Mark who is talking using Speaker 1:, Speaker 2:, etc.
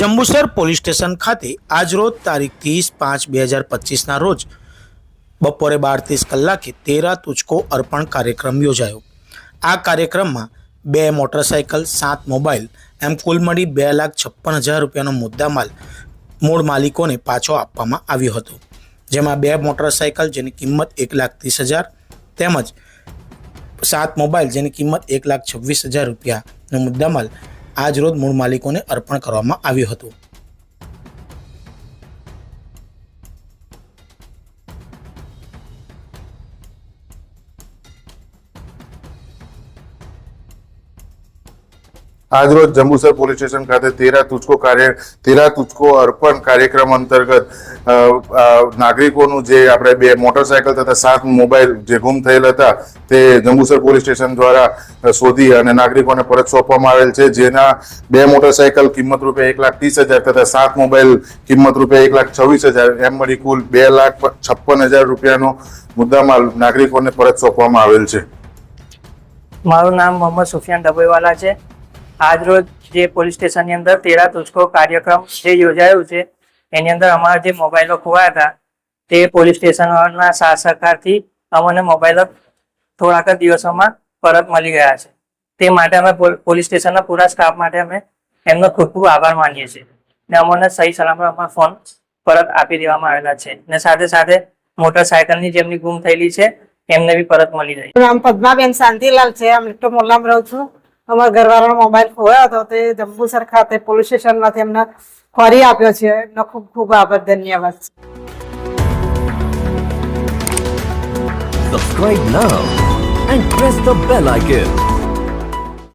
Speaker 1: Jambusar police station ખાતે આજરોજ તારીખ ત્રીસ પાંચ બે હજાર પચીસના રોજ બપોરે બાર ત્રીસ કલાકે તેરા તુચકો અર્પણ કાર્યક્રમ યોજાયો. આ કાર્યક્રમમાં બે મોટરસાયકલ, સાત મોબાઈલ, એમ કુલ મળી બે લાખ છપ્પન હજાર રૂપિયાનો મુદ્દામાલ મૂળ માલિકોને પાછો આપવામાં આવ્યો હતો. જેમાં બે મોટરસાયકલ જેની કિંમત એક લાખ ત્રીસ હજાર તેમજ સાત મોબાઈલ જેની કિંમત એક લાખ છવ્વીસ હજાર રૂપિયાનો મુદ્દામાલ આજ રોજ મૂળ માલિકોને અર્પણ કરવામાં આવ્યું હતું.
Speaker 2: આજરોજ જંબુસર પોલીસ સ્ટેશન ખાતે તેરા તુચકો કાર્ય, તેરા તુચકો અર્પણ કાર્યક્રમ અંતર્ગત નાગરિકોનું જે આપણે બે મોટરસાયકલ તથા સાત મોબાઈલ જે ગુમ થયેલ હતા, તે જંબુસર પોલીસ સ્ટેશન દ્વારા શોધી અને નાગરિકોને પરત સોંપવામાં આવેલ છે. જેના બે મોટરસાયકલ કિંમત રૂપે એક લાખ ત્રીસ હજાર તથા સાત મોબાઈલ કિંમત રૂપે એક લાખ છવ્વીસ હજાર, એમ મળી કુલ બે લાખ છપ્પન હજાર રૂપિયાનો મુદ્દામાલ નાગરિકોને પરત સોંપવામાં આવેલ છે.
Speaker 3: મારું નામ મોહમ્મદ સુફિયાન ડબોઈવાલા છે. આજરોજ જે પોલીસ સ્ટેશનની અંદર તેરા તુચકો કાર્યક્રમ જે યોજાયો છે, એની અંદર અમારા જે મોબાઈલો ખોવાયા હતા, તે પોલીસ સ્ટેશનના સાથ અમને મોબાઈલો થોડાક દિવસોમાં પરત મળી ગયા છે. તે માટે અમે પોલ- પોલીસ સ્ટેશનના પૂરા સ્ટાફ માટે અમે એમનો ખૂબ ખૂબ આભાર માનીએ છીએ. ને અમને સહી સલામત અમારા ફોન પરત આપી દેવામાં આવેલા છે. ને સાથે સાથે મોટરસાયકલની જેમની ગુમ થયેલી છે, એમને બી પરત મળી ગઈ
Speaker 4: નામ પદ્માબેન શાંતિલાલ છે. અમે તો મોલ્લામાં રહું છું. અમારા ઘરવાળાનો મોબાઈલ ખોવાયો હતો તે જંબુસર ખાતે પોલીસ સ્ટેશનમાંથી એમને ફરી આપ્યો છે એમનો ખૂબ ખૂબ આભાર, ધન્યવાદ
Speaker 5: Subscribe now and press the bell icon.